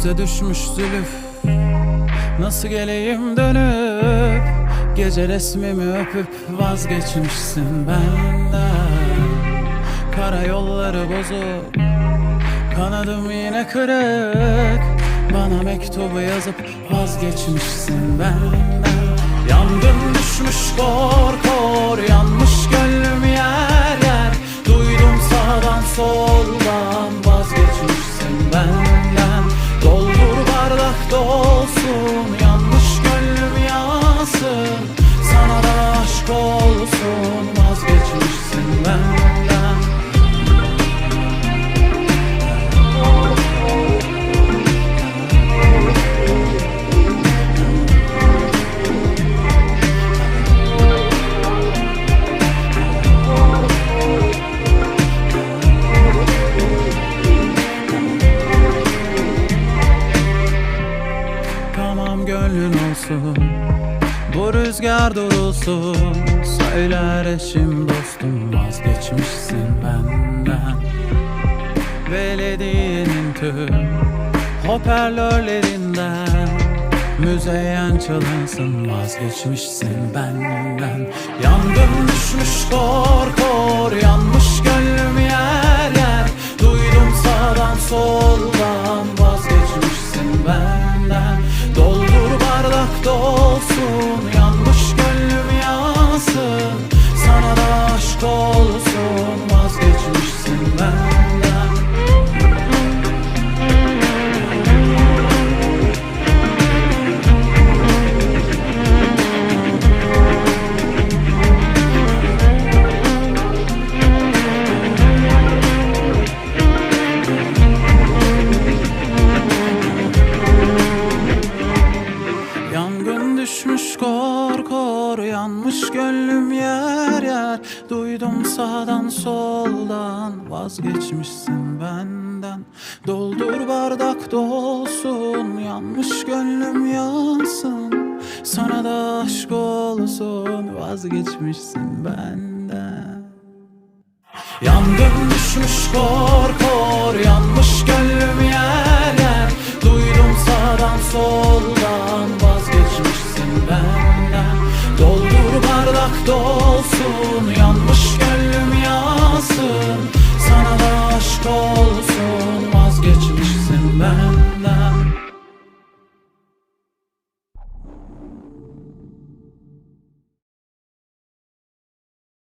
Yüze düşmüş zülüf. Nasıl geleyim dönüp Gece resmimi öpüp vazgeçmişsin benden. Kara yolları bozuk Kanadım yine kırık. Bana mektubu yazıp vazgeçmişsin benden. Yangın düşmüş kor kor Yanmış gönlüm bardak Bu rüzgar durulsun. Söyler eşim dostum Vazgeçmişsin benden. Belediyenin tüm Hoparlörlerinden. Müzeyyen çalınsın Vazgeçmişsin benden. Yangın düşmüş kor Düşmüş kor kor Yanmış gönlüm yer yer. Duydum sağdan soldan Vazgeçmişsin benden. Doldur bardak dolsun Yanmış gönlüm yansın. Sana da aşk olsun Vazgeçmişsin benden. Yangın düşmüş kor Bardak dolsun Yanmış gönlüm yansın. Sana da aşk